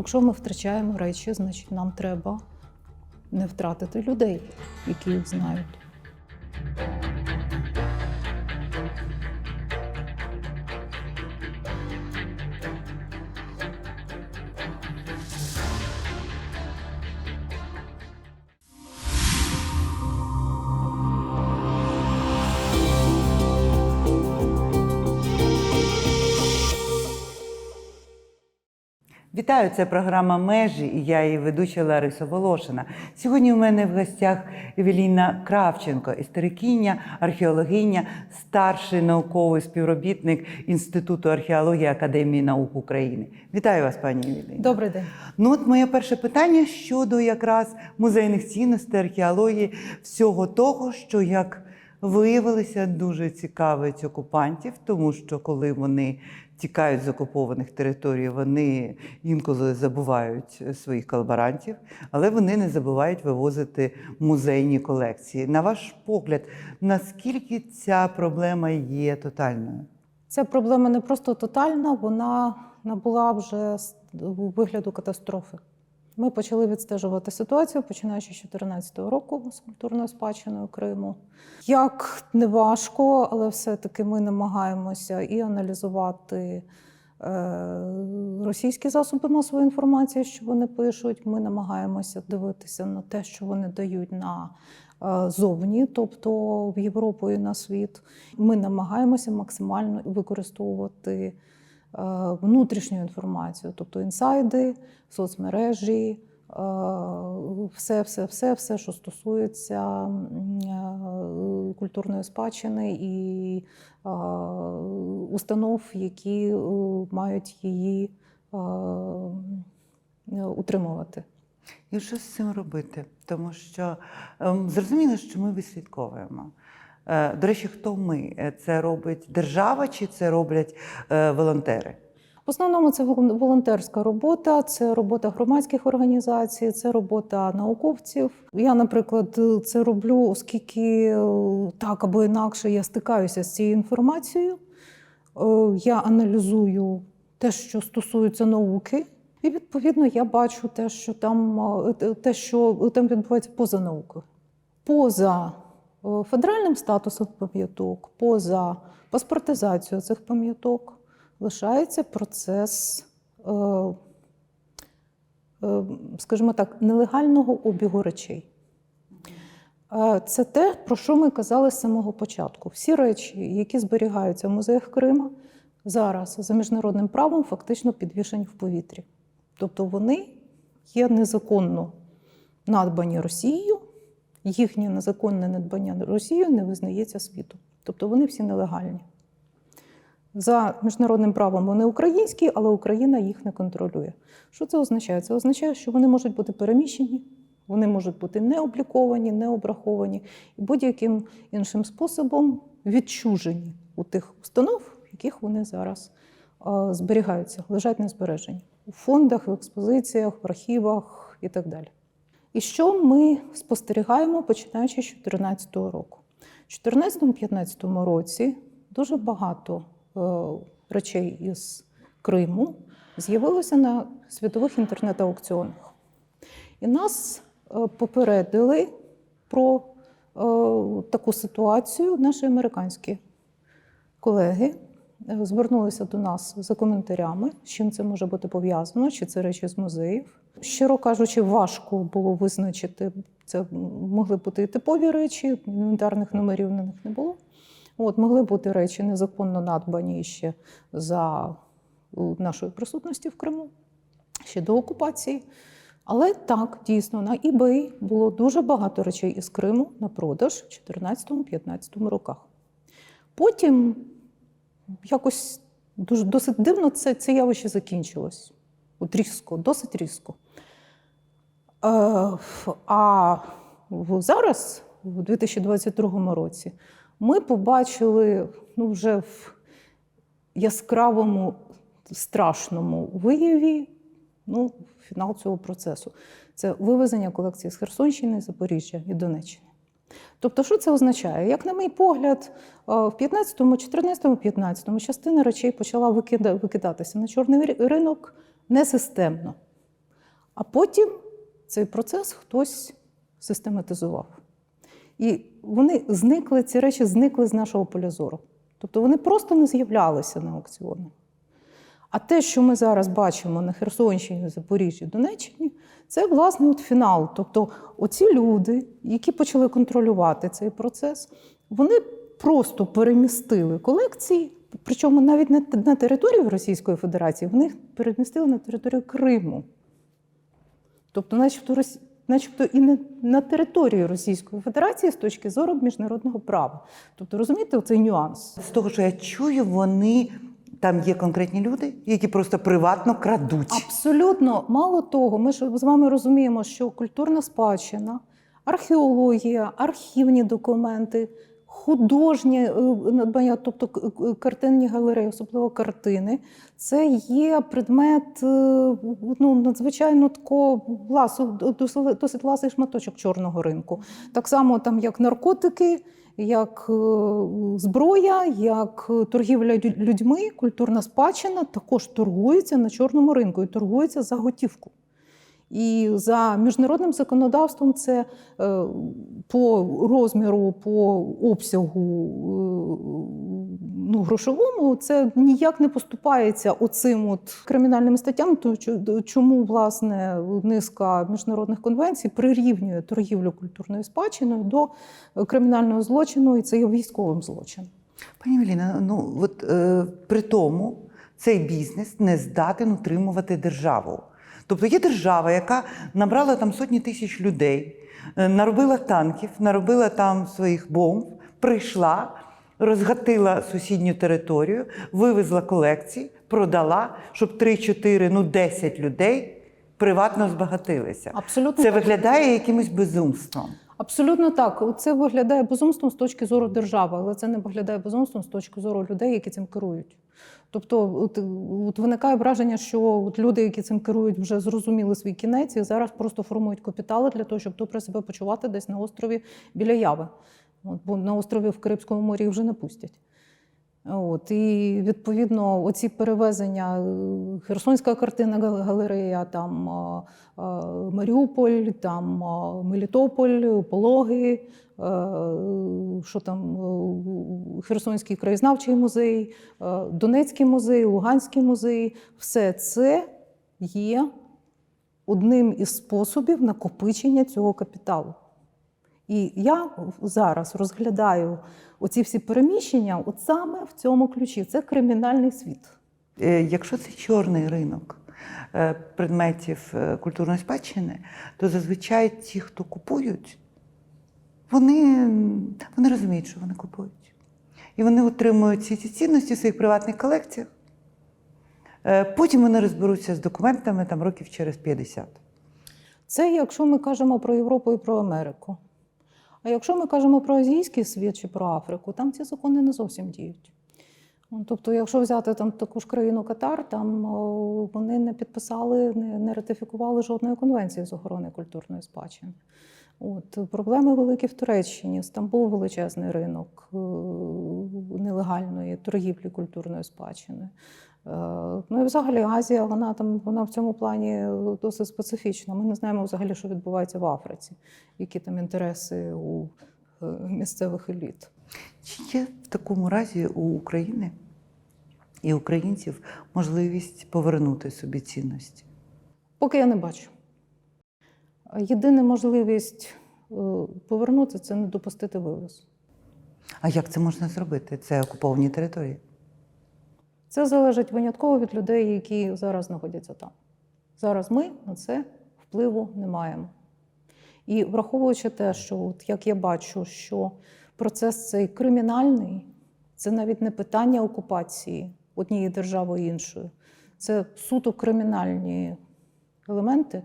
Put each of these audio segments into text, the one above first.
Якщо ми втрачаємо речі, значить нам треба не втратити людей, які їх знають. Вітаю, це програма Межі і я її ведуча Лариса Волошина. Сьогодні у мене в гостях Евеліна Кравченко, історикиня, археологиня, старший науковий співробітник Інституту археології Академії наук України. Вітаю вас, пані Евеліна. Добрий день. Ну, от моє перше питання щодо якраз музейних цінностей, археології, всього того, що як виявилося, дуже цікавить окупантів, тому що коли вони тікають з окупованих територій, вони інколи забувають своїх колаборантів, але вони не забувають вивозити музейні колекції. На ваш погляд, наскільки ця проблема є тотальною? Ця проблема не просто тотальна, вона набула вже вигляду катастрофи. Ми почали відстежувати ситуацію, починаючи з 2014 року з культурною спадщиною Криму. Як не важко, але все-таки ми намагаємося і аналізувати е, російські засоби масової інформації, що вони пишуть. Ми намагаємося дивитися на те, що вони дають на е, зовні, тобто в Європу і на світ. Ми намагаємося максимально використовувати внутрішню інформацію, тобто інсайди, соцмережі, е, все, все, все, все, що стосується е, культурної спадщини і е, установ, які е, мають її е, е, утримувати. І що з цим робити? Тому що ем, зрозуміло, що ми вислідковуємо. Е, До речі, хто ми? Е, Це робить держава чи це роблять е, волонтери? В основному це волонтерська робота, це робота громадських організацій, це робота науковців. Я, наприклад, це роблю, оскільки так або інакше я стикаюся з цією інформацією. Я аналізую те, що стосується науки, і відповідно я бачу те, що там те- що там відбувається поза наукою. Поза федеральним статусом пам'яток, поза паспортизацією цих пам'яток лишається процес, е, е, скажімо так, нелегального обігу речей. Е, Це те, про що ми казали з самого початку. Всі речі, які зберігаються в музеях Крима, зараз за міжнародним правом фактично підвішені в повітрі. Тобто вони є незаконно надбані Росією, їхнє незаконне надбання Росією не визнається світом. Тобто вони всі нелегальні. За міжнародним правом вони українські, але Україна їх не контролює. Що це означає? Це означає, що вони можуть бути переміщені, вони можуть бути не обліковані, не обраховані і будь-яким іншим способом відчужені у тих установ, в яких вони зараз зберігаються, лежать на збереженні у фондах, в експозиціях, в архівах і так далі. І що ми спостерігаємо починаючи з 2014 року? У 2014-2015 році дуже багато е, речей із Криму з'явилося на світових інтернет-аукціонах. І нас е, попередили про е, таку ситуацію наші американські колеги. Звернулися до нас за коментарями, з чим це може бути пов'язано, чи це речі з музеїв. Щиро кажучи, важко було визначити. Це могли бути і типові речі, інвентарних номерів на них не було. От, могли бути речі незаконно надбані ще за у, нашої присутності в Криму, ще до окупації. Але так, дійсно, на eBay було дуже багато речей із Криму на продаж в 2014-2015 роках. Потім якось дуже досить дивно це, це явище закінчилось. От різко, досить різко. Е, а зараз, у 2022 році, ми побачили ну, вже в яскравому, страшному вияві ну, фінал цього процесу. Це вивезення колекції з Херсонщини, Запоріжжя і Донеччини. Тобто, що це означає? Як на мій погляд, е, в 15-му, 14-му, 15-му частина речей почала викидатися на чорний ринок несистемно. А потім цей процес хтось систематизував. І вони зникли, ці речі зникли з нашого поля зору. Тобто вони просто не з'являлися на аукціонах. А те, що ми зараз бачимо на Херсонщині, Запоріжжі, Донеччині, це власне от фінал. Тобто, оці люди, які почали контролювати цей процес, вони просто перемістили колекції, причому навіть не на територію Російської Федерації, вони їх перемістили на територію Криму. Тобто, начебто, начебто і не на території Російської Федерації з точки зору міжнародного права. Тобто, розумієте, оцей нюанс. З того, що я чую, вони там є конкретні люди, які просто приватно крадуть. Абсолютно мало того, ми ж з вами розуміємо, що культурна спадщина, археологія, архівні документи, художнє е, надбання, тобто картинні галереї, особливо картини, це є предмет е, ну, надзвичайно тако власу, досить, власний шматочок чорного ринку. Так само, там, як наркотики. Як е, зброя, як торгівля людьми, культурна спадщина також торгується на чорному ринку і торгується за готівку. І за міжнародним законодавством це е, по розміру, по обсягу е, ну, грошовому, це ніяк не поступається оцим от кримінальним статтям, то чому власне низка міжнародних конвенцій прирівнює торгівлю культурною спадщиною до е, кримінального злочину, і це є військовим злочином. Пані Веліна, ну от е, при тому цей бізнес не здатен утримувати державу. Тобто є держава, яка набрала там сотні тисяч людей, е, наробила танків, наробила там своїх бомб, прийшла, розгатила сусідню територію, вивезла колекції, продала, щоб 3-4, ну 10 людей приватно збагатилися. Абсолютно Це так. виглядає якимось безумством. Абсолютно так. Це виглядає безумством з точки зору держави, але це не виглядає безумством з точки зору людей, які цим керують. Тобто, от, от виникає враження, що от люди, які цим керують, вже зрозуміли свій кінець і зараз просто формують капітали для того, щоб добре себе почувати десь на острові біля Яви. От, бо на острові в Карибському морі вже не пустять. От, і відповідно, оці перевезення е, Херсонська картина галерея, там Маріуполь, там Мелітополь, Пологи, е, що там е, Херсонський краєзнавчий музей, Донецький музей, Луганський музей все це є одним із способів накопичення цього капіталу. І я зараз розглядаю оці всі переміщення от саме в цьому ключі. Це кримінальний світ. Е, Якщо це чорний ринок е, предметів е, культурної спадщини, то зазвичай ті, хто купують, вони, вони розуміють, що вони купують. І вони отримують ці ці цінності в своїх приватних колекціях. Потім вони розберуться з документами там, років через 50. Це якщо ми кажемо про Європу і про Америку. А якщо ми кажемо про азійський світ чи про Африку, там ці закони не зовсім діють. Ну, Тобто, якщо взяти там таку ж країну Катар, там вони не підписали, не, не ратифікували жодної конвенції з охорони культурної спадщини. От, проблеми великі в Туреччині. Стамбул величезний ринок е, нелегальної торгівлі культурною спадщиною. Е, Ну і взагалі Азія, вона там вона в цьому плані досить специфічна. Ми не знаємо взагалі, що відбувається в Африці, які там інтереси у е, місцевих еліт. Чи є в такому разі у України і українців можливість повернути собі цінності? Поки я не бачу. Єдина можливість е, повернути це не допустити вивез. А як це можна зробити? Це окуповані території. Це залежить винятково від людей, які зараз знаходяться там. Зараз ми на це впливу не маємо. І враховуючи те, що от як я бачу, що процес цей кримінальний, це навіть не питання окупації однієї держави іншої, це суто кримінальні елементи,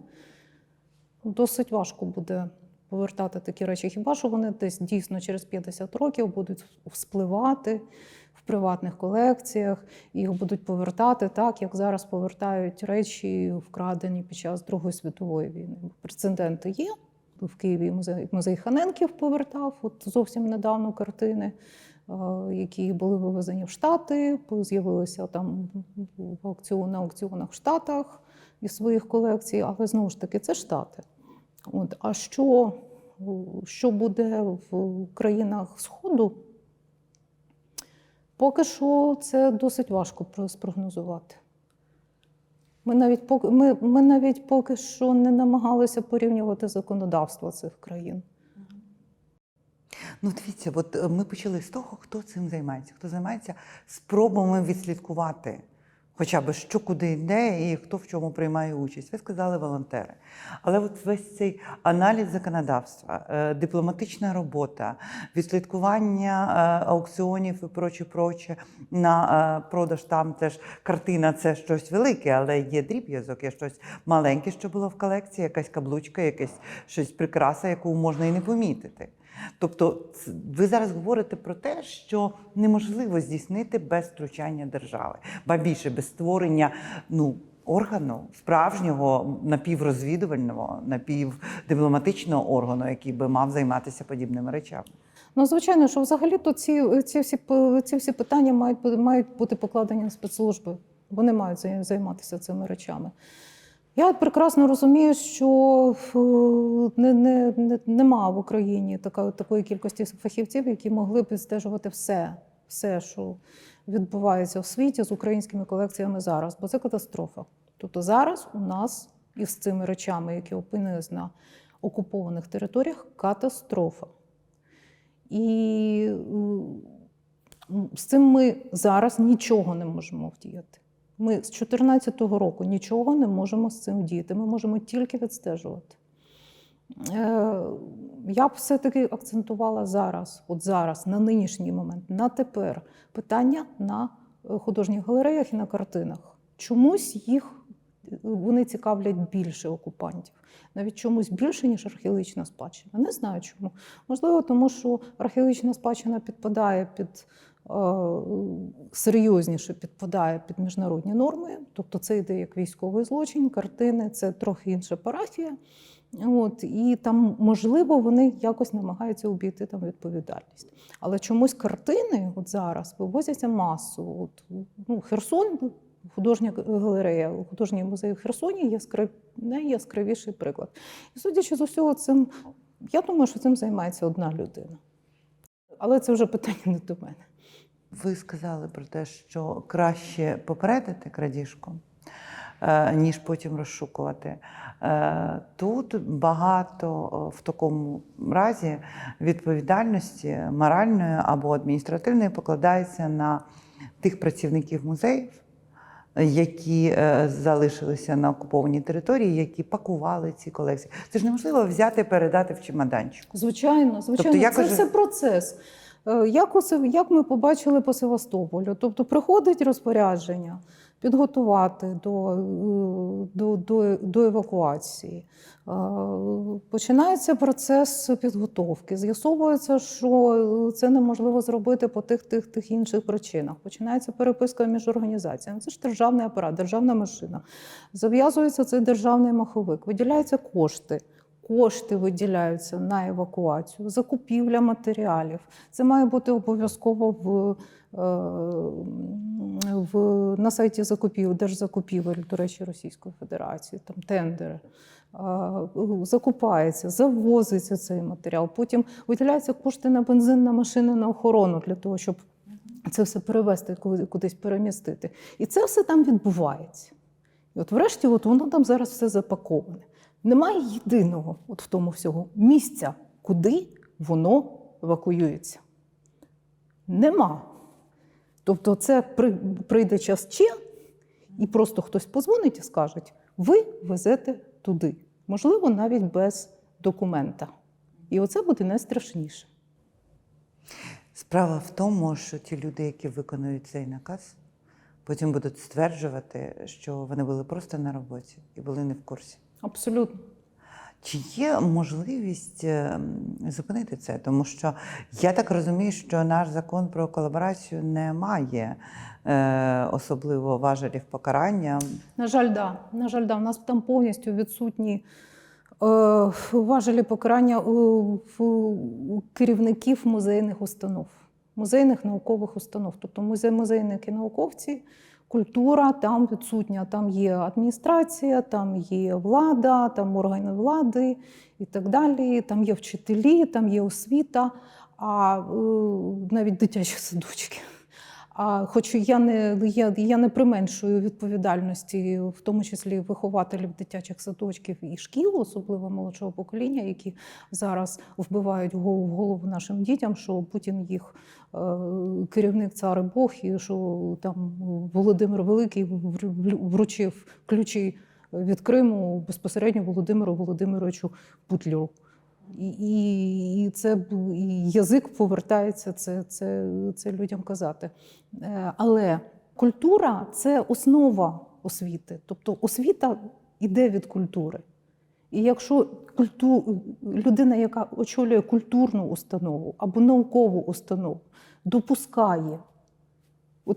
досить важко буде повертати такі речі. Хіба що вони десь дійсно через 50 років будуть вспливати приватних колекціях, їх будуть повертати так, як зараз повертають речі, вкрадені під час Другої світової війни. Прецеденти є. В Києві музей, музей Ханенків повертав от зовсім недавно картини, які були вивезені в Штати, з'явилися там в аукціон, на аукціонах в Штатах. із своїх колекцій, але знову ж таки, це Штати. От. А що, що буде в країнах Сходу? Поки що це досить важко спрогнозувати. Ми навіть, поки, ми, ми навіть поки що не намагалися порівнювати законодавство цих країн. Ну, дивіться, от е, ми почали з того, хто цим займається, хто займається спробами відслідкувати. Хоча б що куди йде і хто в чому приймає участь. Ви сказали волонтери. Але от весь цей аналіз законодавства, е, дипломатична робота, відслідкування е, аукціонів і проче, проче на е, продаж там теж картина це щось велике, але є дріб'язок, є щось маленьке, що було в колекції, якась каблучка, якась щось прикраса, яку можна і не помітити. Тобто, ви зараз говорите про те, що неможливо здійснити без втручання держави, ба більше без створення ну, органу справжнього напіврозвідувального, напівдипломатичного органу, який би мав займатися подібними речами. Ну, звичайно, що взагалі-то ці, ці, всі, ці всі питання мають, мають бути покладені на спецслужби. Вони мають займатися цими речами. Я прекрасно розумію, що не, не, не, нема в Україні така, такої кількості фахівців, які могли б відстежувати все, все, що відбувається в світі з українськими колекціями зараз, бо це катастрофа. Тобто зараз у нас із цими речами, які опинились на окупованих територіях, катастрофа. І з цим ми зараз нічого не можемо вдіяти. Ми з 2014 року нічого не можемо з цим вдіяти. Ми можемо тільки відстежувати. Е, Я б все-таки акцентувала зараз, от зараз, на нинішній момент, на тепер питання на е, художніх галереях і на картинах. Чомусь їх е, вони цікавлять більше окупантів, навіть чомусь більше, ніж археологічна спадщина. Не знаю чому. Можливо, тому що археологічна спадщина підпадає під серйозніше підпадає під міжнародні норми. Тобто це йде як військовий злочин, картини, це трохи інша парафія. От, і там, можливо, вони якось намагаються обійти там відповідальність. Але чомусь картини от зараз вивозяться масово. От, ну, Херсон, художня галерея, художній музей в Херсоні яскрав... найяскравіший приклад. І судячи з усього, цим, я думаю, що цим займається одна людина. Але це вже питання не до мене. Ви сказали про те, що краще попередити крадіжку, е, ніж потім розшукувати. Е, Тут багато е, в такому разі відповідальності моральної або адміністративної покладається на тих працівників музеїв, які залишилися на окупованій території, які пакували ці колекції. Це ж неможливо взяти передати в чемоданчику. Звичайно, звичайно, як це же- все процес. Е, Як, як ми побачили по Севастополю? Тобто приходить розпорядження підготувати до, е, до, до, до евакуації. Е, Починається процес підготовки. З'ясовується, що це неможливо зробити по тих, тих, тих інших причинах. Починається переписка між організаціями. Це ж державний апарат, державна машина. Зав'язується цей державний маховик, виділяються кошти. Кошти виділяються на евакуацію, закупівля матеріалів. Це має бути обов'язково в, е, в, на сайті закупівель, держзакупівель, до речі, Російської Федерації, там тендери. Е, Закупається, завозиться цей матеріал. Потім виділяються кошти на бензин, на машини, на охорону для того, щоб це все перевезти, кудись перемістити. І це все там відбувається. І от врешті, от воно там зараз все запаковане. Немає єдиного от в тому всього місця, куди воно евакуюється. Нема. Тобто, це прийде час ще, і просто хтось позвонить і скаже: ви везете туди. Можливо, навіть без документа. І оце буде найстрашніше. Справа в тому, що ті люди, які виконують цей наказ, потім будуть стверджувати, що вони були просто на роботі і були не в курсі. Абсолютно. Чи є можливість ем, зупинити це? Тому що я так розумію, що наш закон про колаборацію не має е, особливо важелів покарання. На жаль, да. На жаль, да. У нас там повністю відсутні е, важелі покарання у, у керівників музейних установ, музейних наукових установ. Тобто музей, музейники, науковці Культура там відсутня, там є адміністрація, там є влада, там органи влади і так далі. Там є вчителі, там є освіта, а е, навіть дитячі садочки. А хоч я не, я, я не применшую відповідальності, в тому числі вихователів дитячих садочків і шкіл, особливо молодшого покоління, які зараз вбивають в голову, нашим дітям, що Путін їх е, керівник цар і Бог, і що там Володимир Великий вру- вручив ключі від Криму безпосередньо Володимиру Володимировичу Путлеру. І, і, це і язик повертається це, це, це людям казати. Е, Але культура це основа освіти. Тобто освіта йде від культури. І якщо культу... людина, яка очолює культурну установу або наукову установу, допускає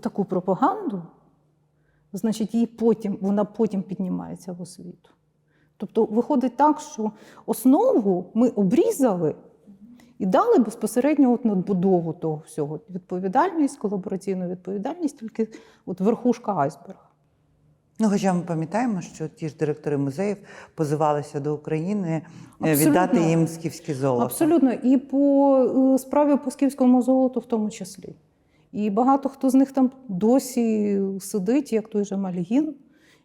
таку пропаганду, значить їй потім, вона потім піднімається в освіту. Тобто виходить так, що основу ми обрізали і дали безпосередньо от надбудову того всього. Відповідальність, колабораційну відповідальність, тільки от верхушка айсберга. Ну, хоча ми пам'ятаємо, що ті ж директори музеїв позивалися до України е, Абсолютно. віддати їм скіфське золото. Абсолютно. І по е, справі по скіфському золоту в тому числі. І багато хто з них там досі сидить, як той же Мальгін,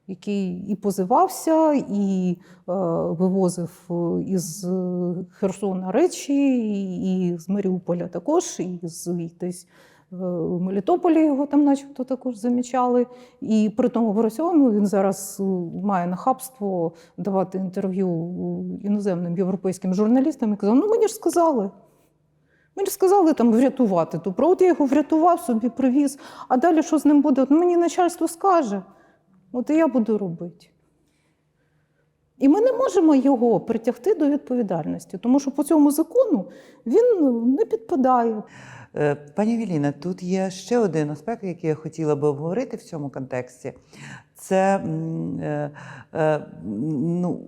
який і позивався, і е, вивозив е, із е, Херсона речі, і, і з Маріуполя також, і з десь в Мелітополі його там, начебто, також замічали. І при тому в Росіону він зараз е, має нахабство давати інтерв'ю іноземним європейським журналістам і казав: ну мені ж сказали. Мені ж сказали там врятувати. Тобто, от я його врятував, собі привіз, а далі що з ним буде? От мені начальство скаже. От і я буду робити. І ми не можемо його притягти до відповідальності, тому що по цьому закону він ну, не підпадає. Е, Пані Віліна, тут є ще один аспект, який я хотіла би обговорити в цьому контексті. Це, е, е, ну,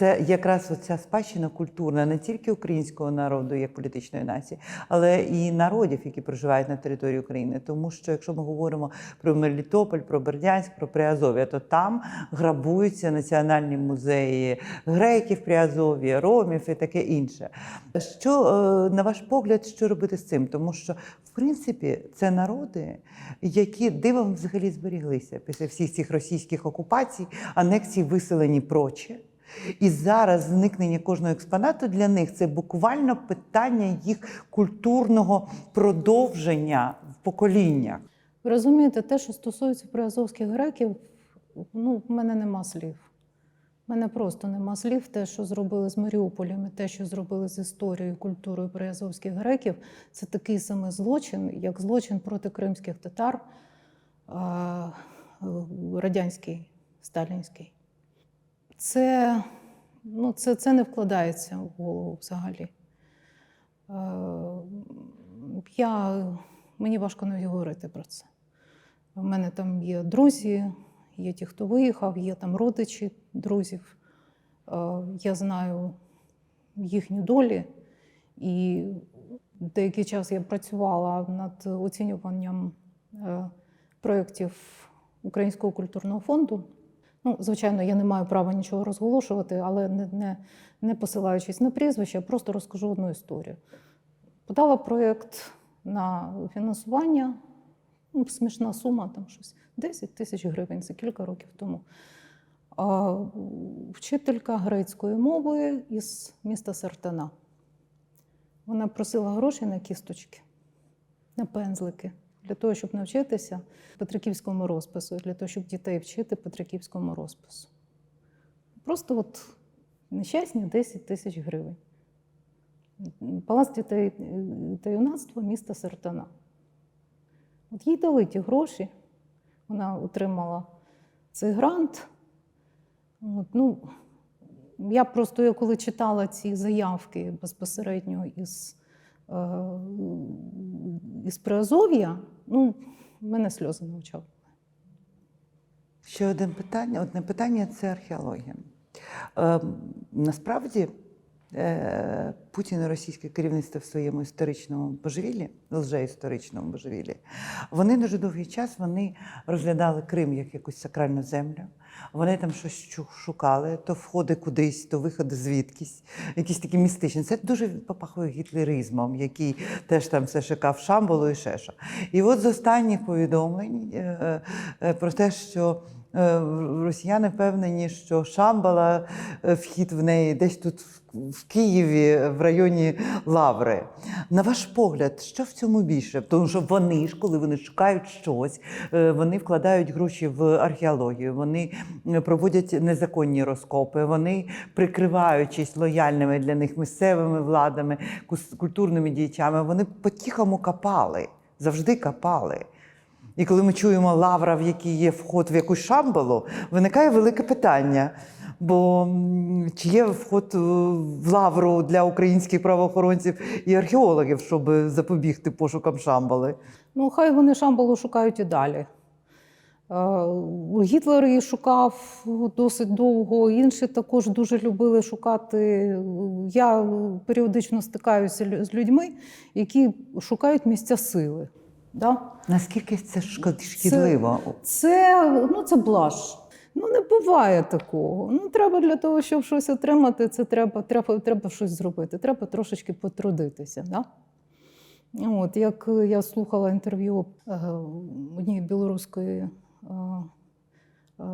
це якраз оця спадщина культурна не тільки українського народу як політичної нації, але і народів, які проживають на території України. Тому що якщо ми говоримо про Мелітополь, про Бердянськ, про Приазов'я, то там грабуються національні музеї греків Приазов'я, ромів і таке інше. Що, е, на ваш погляд, що робити з цим? Тому що, в принципі, це народи, які дивом взагалі зберіглися після всіх цих російських окупацій, анексій, виселені прочі. І зараз зникнення кожного експонату для них це буквально питання їх культурного продовження в поколіннях. Ви розумієте, те, що стосується приазовських греків, ну, в мене нема слів. В мене просто нема слів. Те, що зробили з Маріуполем, і те, що зробили з історією, культурою приазовських греків, це такий самий злочин, як злочин проти кримських татар, радянський, сталінський. Це, ну, це, це не вкладається в голову взагалі. Е, Я, мені важко навіть говорити про це. У мене там є друзі, є ті, хто виїхав, є там родичі друзів. Е, Я знаю їхні долі. І деякий час я працювала над оцінюванням е, проєктів Українського культурного фонду. Ну, звичайно, я не маю права нічого розголошувати, але не, не, не посилаючись на прізвище, я просто розкажу одну історію. Подала проєкт на фінансування, ну, смішна сума, там щось 10 тисяч гривень, це кілька років тому. А, вчителька грецької мови із міста Сартана. Вона просила гроші на кісточки, на пензлики для того, щоб навчитися петриківському розпису, для того, щоб дітей вчити петриківському розпису. Просто от нещасні 10 тисяч гривень. Палац дітей та юнацтва міста Сартана. От їй дали ті гроші, вона отримала цей грант. От, ну, я просто, я коли читала ці заявки безпосередньо із, е, із Приазов'я, ну, мене сльози на. Ще одне питання. Одне питання це археологія. Е, насправді Путін і російське керівництво в своєму історичному божевіллі, лжеісторичному божевіллі, вони дуже довгий час вони розглядали Крим як якусь сакральну землю. Вони там щось шукали, то входи кудись, то виходи звідкись, якісь такі містичні. Це дуже попахує гітлеризмом, який теж там все шукав Шамбалу і що. І от з останніх повідомлень е, е, про те, що е, росіяни впевнені, що Шамбала, е, вхід в неї десь тут в- Києві, в районі Лаври. На ваш погляд, що в цьому більше? Тому що вони ж, коли вони шукають щось, е, вони вкладають гроші в археологію, вони е, проводять незаконні розкопи, вони прикриваючись лояльними для них місцевими владами, культурними діячами, вони по-тихому копали, завжди копали. І коли ми чуємо лавра, в якій є вход в якусь шамбалу, виникає велике питання. Бо чи є вход е, в лавру для українських правоохоронців і археологів, щоб запобігти пошукам шамбали? Ну, хай вони Шамбалу шукають і далі. Е, Гітлер її шукав досить довго, інші також дуже любили шукати. Я періодично стикаюся з людьми, які шукають місця сили. Да? Наскільки це шкідливо? Це, ну, це блаж. Ну, не буває такого. Ну, треба для того, щоб щось отримати, це треба, треба, треба щось зробити. Треба трошечки потрудитися. Да? От, як я слухала інтерв'ю е, однієї білоруської е, е,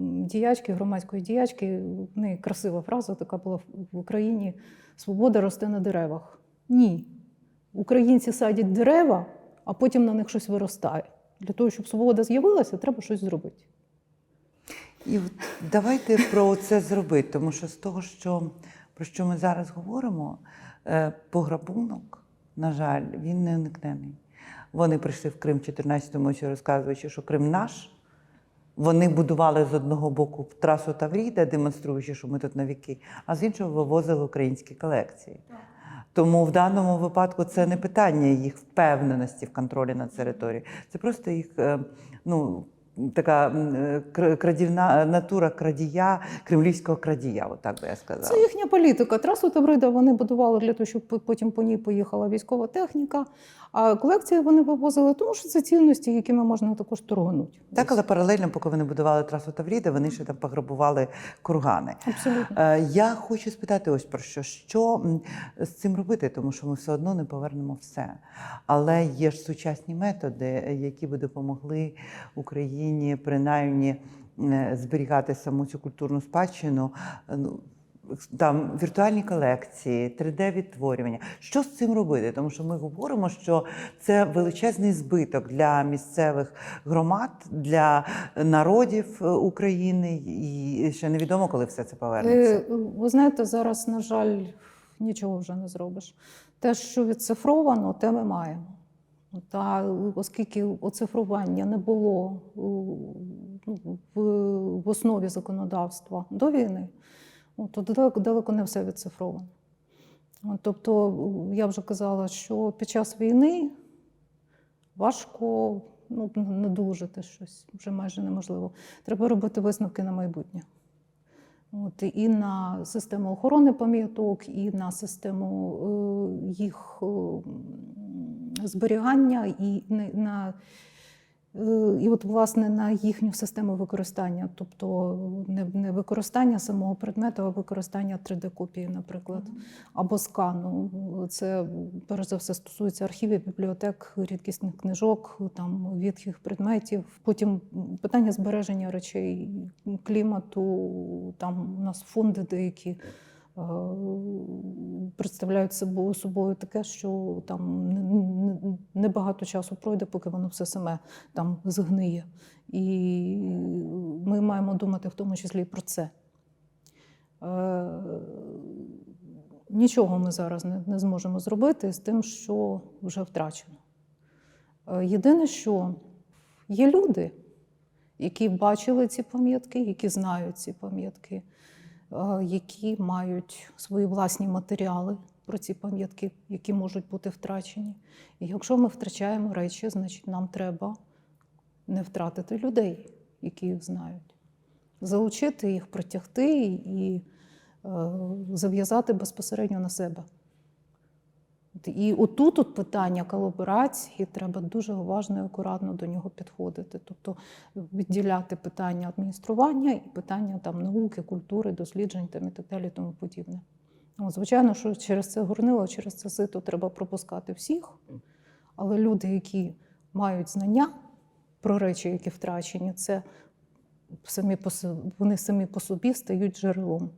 діячки, громадської діячки, в неї красива фраза така була в Україні: свобода росте на деревах. Ні. Українці садять дерева, а потім на них щось виростає. Для того, щоб свобода з'явилася, треба щось зробити. І от давайте про це зробити, тому що з того, що, про що ми зараз говоримо, е, пограбунок, на жаль, він не уникнений. Вони прийшли в Крим в 14-му році, розказуючи, що Крим наш. Вони будували з одного боку трасу Тавріда, демонструючи, що ми тут на віки, а з іншого вивозили українські колекції. Тому в даному випадку це не питання їх впевненості в контролі над територією. Це просто їх е, ну, така м, е, крадівна натура крадія, кремлівського крадія, отак би я сказала. Це їхня політика. Трасу Таврида вони будували для того, щоб потім по ній поїхала військова техніка. А колекції вони вивозили, тому що це цінності, якими можна також торгнути. Так, але паралельно, поки вони будували трасу Тавріда, вони ще там пограбували кургани. Абсолютно. Е, Я хочу спитати ось про що. Що з цим робити, тому що ми все одно не повернемо все. Але є ж сучасні методи, е, які би допомогли Україні принаймні е, зберігати саму цю культурну спадщину. Е, Ну, там віртуальні колекції, 3D-відтворювання. Що з цим робити? Тому що ми говоримо, що це величезний збиток для місцевих громад, для народів е, України, і ще невідомо, коли все це повернеться. Ви знаєте, зараз, на жаль, нічого вже не зробиш. Те, що відцифровано, те ми маємо. Та оскільки оцифрування не було е, ну, в, основі законодавства до війни, ну, то далеко, не все відцифровано. Тобто, я вже казала, що під час війни важко ну, надолужити щось, вже майже неможливо. Треба робити висновки на майбутнє. От, і на систему охорони пам'яток, і на систему е, їх е, зберігання, і на, е, і от, власне, на їхню систему використання, тобто не, не використання самого предмету, а використання 3D-копії, наприклад, або скану. Це перш за все стосується архівів, бібліотек, рідкісних книжок, там відхих предметів. Потім питання збереження речей, клімату. Там у нас фонди деякі. Е, Представляють собою, таке, що там не- не- небагато часу пройде, поки воно все саме там згниє. І ми маємо думати в тому числі і про це. Е, Нічого ми зараз не, не зможемо зробити з тим, що вже втрачено. Е, Єдине, що є люди, які бачили ці пам'ятки, які знають ці пам'ятки, які мають свої власні матеріали про ці пам'ятки, які можуть бути втрачені. І якщо ми втрачаємо речі, значить нам треба не втратити людей, які їх знають, залучити їх, притягти і е, зав'язати безпосередньо на себе. І отут от питання колаборації треба дуже уважно і акуратно до нього підходити. Тобто відділяти питання адміністрування і питання там, науки, культури, досліджень там, і так далі, тому подібне. Ну, звичайно, що через це горнило, через це сито треба пропускати всіх, але люди, які мають знання про речі, які втрачені, це самі по вони самі по собі стають джерелом.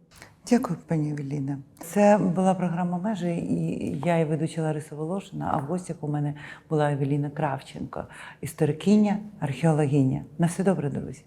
Дякую, пані Евеліна. Це була програма межі, і я і ведуча Лариса Волошина. А в гостях у мене була Евеліна Кравченко, історикиня, археологиня. На все добре, друзі.